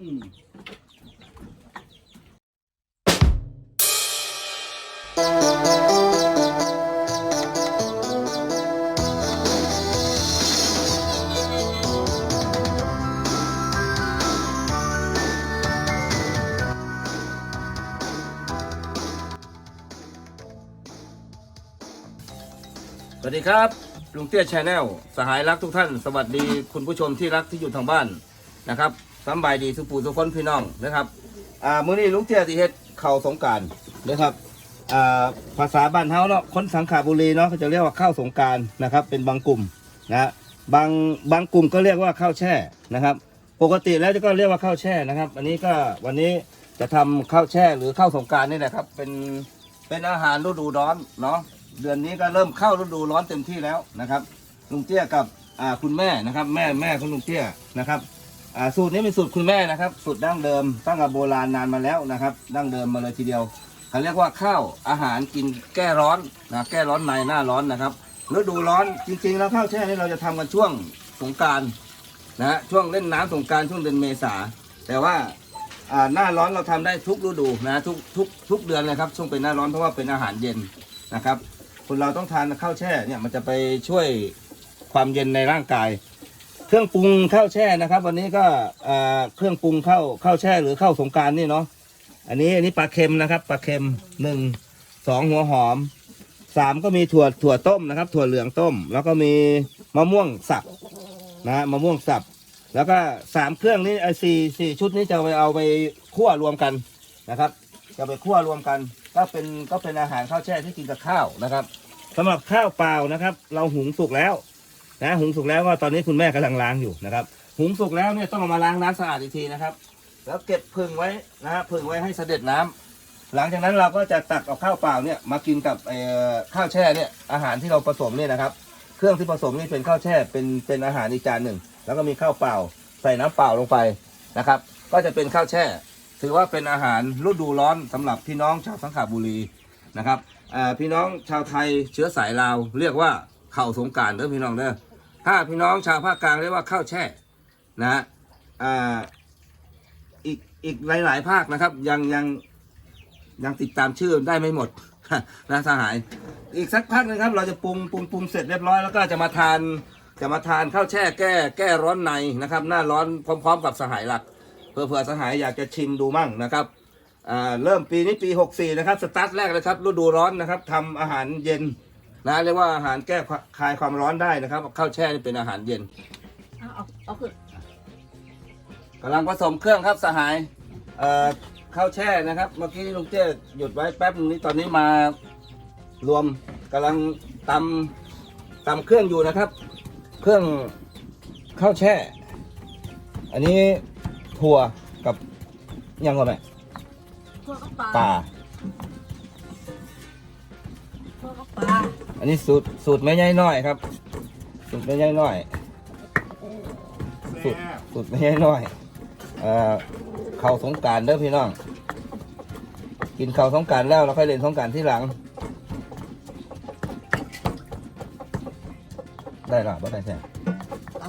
สวัสดีครับ ลุงเตี้ยชาแนลสหายรักทุกท่าน สวัสดีคุณผู้ชมที่รักที่อยู่ทางบ้านนะครับ สำบายดีสุปูสุคนพี่น้องนะครับอ่ามื้อนี้ลุงเตี้ยที่เฮ็ดข่าวสงการนะครับอ่าภาษาบ้านเฮาเนาะคนสังขบุรีเนาะเขาจะเรียกว่าข้าวสงการนะครับ เป็นบางกลุ่มนะบางบางกลุ่มก็เรียกว่าข้าวแช่นะครับ ปกติแล้วก็เรียกว่าข้าวแช่นะครับ อันนี้ก็วันนี้จะทำข้าวแช่หรือข้าวสงการนี่แหละครับ เป็นเป็นอาหารฤดูร้อนเนาะเดือนนี้ก็เริ่มเข้าฤดูร้อนเต็มที่แล้วนะครับลุงเตี้ยกับอ่าคุณแม่นะครับ แม่แม่ของลุงเตี้ยนะครับ อ่าสูตรนี้เป็นสูตรคุณแม่นะครับสูตรดั้งเดิมตั้งแต่โบราณนานมาแล้วนะครับ ดั้งเดิมมาเลยทีเดียวเขาเรียกว่าข้าวอาหารกินแก้ร้อนนะแก้ร้อนในหน้าร้อนนะครับฤดูร้อนจริงๆ แล้วข้าวแช่นี่เราจะทำกันช่วงสงการนะฮะช่วงเล่นน้ำสงการช่วงเดือนเมษาแต่ว่าอ่าหน้าร้อนเราทำได้ทุกฤดูนะทุกทุกทุกเดือนเลยครับช่วงเป็นหน้าร้อนเพราะว่าเป็นอาหารเย็นนะครับ คนเราต้องทานข้าวแช่เนี่ยมันจะไปช่วยความเย็นในร่างกาย เครื่องปรุงข้าวแช่นะครับ วันนี้ก็เอ่อเครื่องปรุงข้าวข้าวแช่หรือข้าวสงการนี่เนาะอันนี้อันนี้ปลาเค็มนะครับปลาเค็มหนึ่งสองหัวหอมสามก็มีถั่วถั่วต้มนะครับ ถั่วเหลืองต้ม แล้วก็มีมะม่วงสับนะมะม่วงสับ แล้วก็สามเครื่องนี้ไอ้สี่สี่ชุดนี้จะไปเอาไปคั่วรวมกันนะครับ จะไปคั่วรวมกัน ก็เป็นก็เป็นอาหารข้าวแช่ที่กินกับข้าวนะครับสำหรับข้าวเปล่านะครับ เราหุงสุกแล้ว นะหุงสุกแล้วก็ตอนนี้คุณแม่กำลังล้างอยู่นะครับ หุงสุกแล้วเนี่ยต้องเอามาล้างน้ำสะอาดอีกทีนะครับ แล้วเก็บพึ่งไว้นะฮะพึ่งไว้ให้เสด็จน้ำหลังจากนั้นเราก็จะตักเอาข้าวเปล่าเนี่ยมากินกับข้าวแช่เนี่ยอาหารที่เราผสมเนี่ยนะครับ เครื่องที่ผสมนี่เป็นข้าวแช่เป็นเป็นอาหารอีกจานหนึ่ง แล้วก็มีข้าวเปล่าใส่น้ำเปล่าลงไปนะครับ ก็จะเป็นข้าวแช่ ถือว่าเป็นอาหารฤดูร้อนสำหรับพี่น้องชาวสังขบุรีนะครับพี่น้องชาวไทยเชื้อสายลาวเรียกว่าข้าวสงการเด้อพี่น้องเด้อ ถ้าพี่น้องชาวภาคกลางเรียกว่าข้าวแช่นะอ่าอีกอีกหลาย ๆ ภาคนะครับ ยังยังยังติดตามชื่อได้ไม่หมดนะสหาย อีกสักพักนะครับ เราจะปรุงปรุงปรุงเสร็จเรียบร้อยแล้วก็จะมาทานจะมาทานข้าวแช่แก้แก้ร้อนในนะครับ หน้าร้อนพร้อม ๆ กับสหายหลักเผื่อเผื่อสหายอยากจะชิมดูมั่งนะครับอ่าเริ่มปีนี้ปี 64 นะครับ สตาร์ทแรกเลยครับฤดูร้อนนะครับทำอาหารเย็น นะเรียกว่าอาหารแก้คลายความร้อนได้นะครับข้าวแช่นี่เป็นอาหารเย็นเอาเอาเอาขึ้นกำลังผสมเครื่องครับสหายเอ่อข้าวแช่นะครับ เมื่อกี้ลุงเจ้หยุดไว้แป๊บนึงนี้ตอนนี้มารวมกำลังตำตำเครื่องอยู่นะครับ เครื่องข้าวแช่ อันนี้ถั่วกับยังก่อนไหมพวกก็ปลา อันนี้สูตรสูตรแม่ใหญ่น้อยครับ สูตรแม่ใหญ่น้อย สูตรสูตรแม่ใหญ่น้อยเอ่อเข่าสงการเด้อพี่น้อง กินเข่าสงการแล้วเราค่อยเล่นสงการที่หลัง ได้หรอบ่ได้ใช่เอา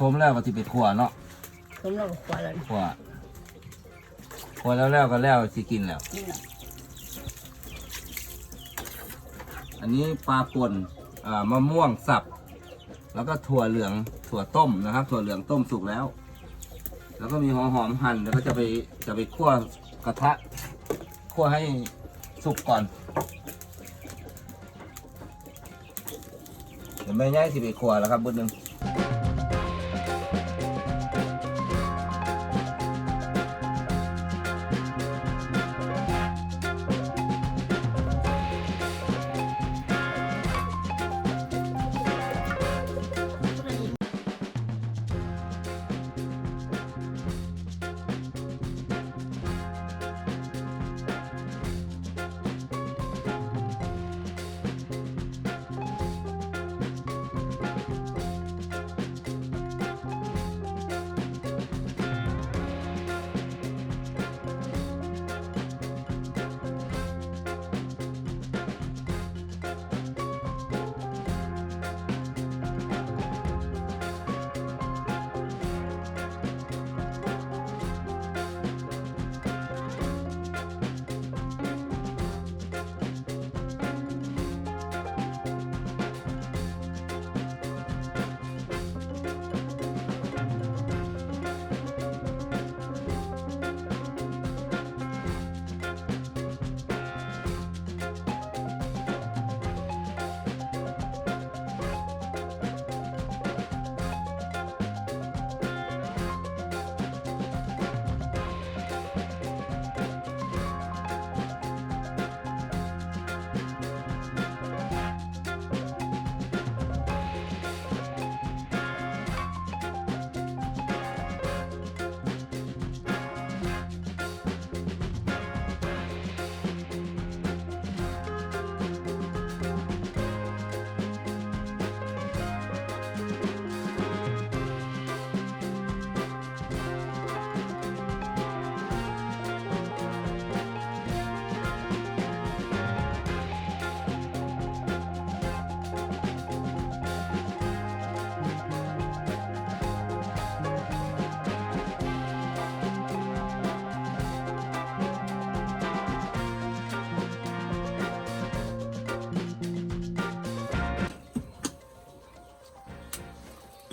สมแล้วก็สิไปขัวเนาะผมเราขวดแล้วขัวขัวแล้วแล้วก็แล้วสิกินแล้ว นี่น่ะอันนี้ปลาป่นอ่ามะม่วงสับ แล้วก็ถั่วเหลืองถั่วต้มนะครับ ถั่วเหลืองต้มสุกแล้ว แล้วก็มีหัวหอมหั่นแล้วก็จะไปจะไปคั่วกระทะคั่วให้สุกก่อนเดี๋ยวแม่ย่ายสิไปคั่วแล้วครับบุญหนึ่ง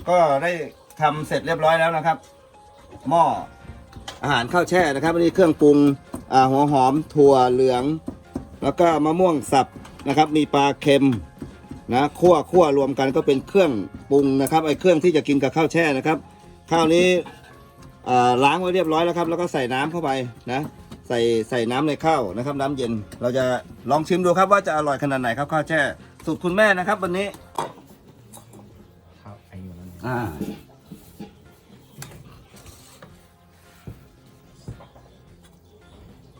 ก็ได้ทำเสร็จเรียบร้อยแล้วนะครับ หม้ออาหารข้าวแช่นะครับอันนี้เครื่องปรุงอ่าหัวหอมถั่วเหลือง แล้วก็มะม่วงสับนะครับ มีปลาเค็มนะคั่วคั่วรวมกันก็เป็นเครื่องปรุงนะครับไอ้เครื่องที่จะกินกับข้าวแช่นะครับข้าวนี้อ่าล้างไว้เรียบร้อยแล้วครับ แล้วก็ใส่น้ำเข้าไปนะใส่ใส่น้ำในข้าวนะครับ น้ำเย็นเราจะลองชิมดูครับว่าจะอร่อยขนาดไหนครับข้าวแช่สูตรคุณแม่นะครับ วันนี้ อายุนั้น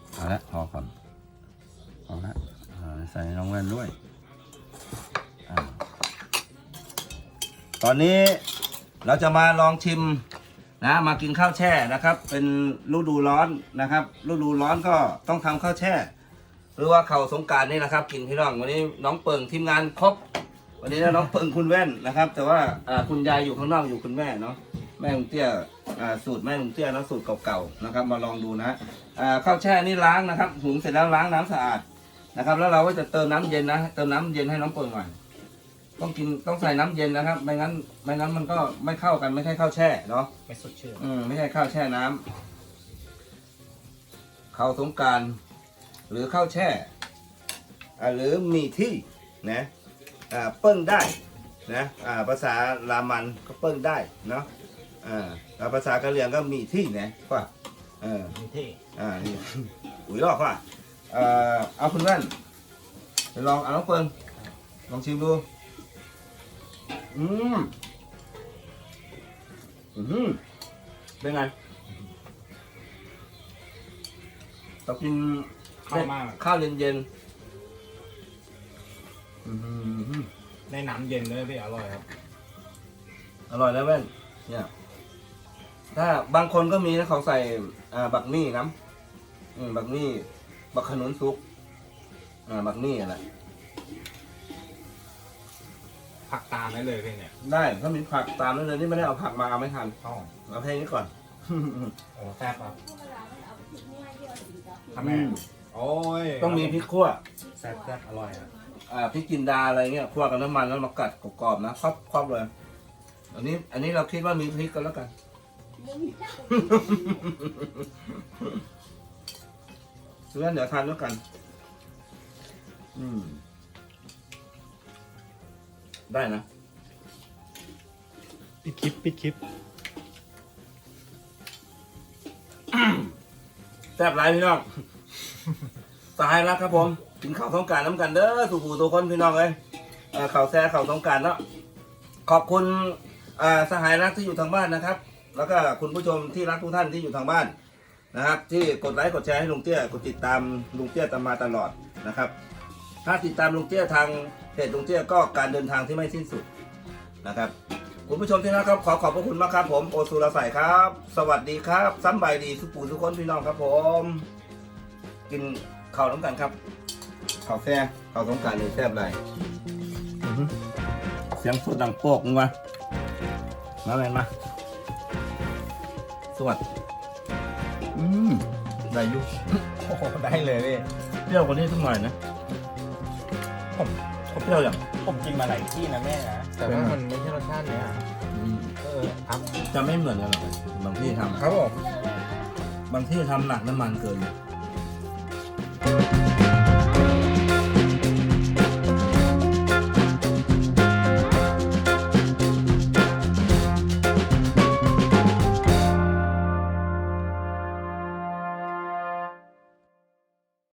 อ่าเอาละพอก่อนเอาละใส่น้องแว่นด้วยอตอนนี้เราจะมาลองชิมนะมากินข้าวแช่นะครับ เป็นฤดูร้อนนะครับฤดูร้อนก็ต้องทำข้าวแช่ หรือว่าเข่าสงการนี่นะครับ กินพี่น้องวันนี้น้องเปิงทีมงานครบ วันนี้นะน้องเปิงคุณแว่นนะครับ แต่ว่าอ่าคุณยายอยู่ข้างนอกอยู่คุณแม่เนาะแม่ลุงเตี้ยอ่าสูตรแม่ลุงเตี้ยแล้วสูตรเก่าๆนะครับ มาลองดูนะอ่าข้าวแช่นี่ล้างนะครับหุงเสร็จแล้วล้างน้ำสะอาดนะครับ แล้วเราก็จะเติมน้ำเย็นนะเติมน้ำเย็นให้น้องเปิงหน่อยต้องกินต้องใส่น้ำเย็นนะครับไม่งั้นไม่งั้นมันก็ไม่เข้ากันไม่ใช่ข้าวแช่เนาะไม่สดชื่นอืมไม่ใช่ข้าวแช่น้ำข้าวสงกรารหรือข้าวแช่อ่าหรือมีที่นะอ่า เปิ้งได้นะอ่าภาษาลามันก็เปิ้งได้เนาะอ่าแล้วภาษากะเหรี่ยงก็มีที่นะว่าเออมีเท่อ่านี่อุ๋ยลอกว่าเอ่อเอาคุณแว่นไปลองเอาน้องเปิ้งลองชิมดูอืมอืมเป็นไงต้องกินเข้ามากข้าวเย็นๆอื้อ หือได้น้ำเย็นด้วยพี่อร่อยครับ อร่อยนะแว่น เนี่ย ถ้าบางคนก็มีนะเขาใส่อ่าบักมี่น้ำอืมบักมี่บักขนุนซุก อ่าบักมี่อะไรผักตามได้เลยพี่เนี่ยได้ถ้ามีผักตามนั้นเลยนี่ไม่ได้เอาผักมาเอาไม่ทันอ๋อเอาแค่นี้ก่อน โอ้แซ่บครับอืทำแม่มโอ้ยต้องมีพริกขั่วแซ่บแซ่บอร่อยครับ อ่าพริกจินดาอะไรเงี้ยคั่วกับน้ำมันแล้วมากัดกรอบๆนะครอบครอบเลย อันนี้อันนี้เราคิดว่ามีพริกกันแล้วกันงั้นเดี๋ยวทานด้วยกัน อืม ได้นะ ปิดคลิปปิดคลิปแซ่บไรพี่น้องตายแล้วครับผม กินข้าวสงการน้ำกันเด้อสู่ผู้ตัวคนพี่น้องเลยเอ่อข่าวแซ่ข่าวสงการเนาะขอบคุณสหายรักที่อยู่ทางบ้านนะครับ แล้วก็คุณผู้ชมที่รักทุกท่านที่อยู่ทางบ้านนะครับ ที่กดไลค์กดแชร์ให้ลุงเตี้ยกดติดตามลุงเตี้ยตามมาตลอดนะครับ ถ้าติดตามลุงเตี้ยทางเพจลุงเตี้ยก็การเดินทางที่ไม่สิ้นสุดนะครับคุณผู้ชมที่นะครับ ขอขอบพระคุณมากครับผมโอสุรใสยครับ สวัสดีครับซ้ำใบดีสุปูทุกคนพี่น้องครับผม กินข้าวน้ำกันครับ ข้าวแซ่ข้าวสงกรารเลยแซ่บไรเสียงสุดดังโป๊กมึงมามาแมนมา สวัสดอืมได้อยุโอ้โหได้เลยพี่เปรี้ยวกว่านี้สักหน่อยนะผมเขาเปรี้ยวอย่างผมกินมาหลายที่นะแม่นะ แต่ว่ามันไม่ใช่รสชาติเนี้ยอืมเออครับจะไม่เหมือนกันหรอกบางที่ทครับผมำบางที่ทำหนักน้ำมันเกิน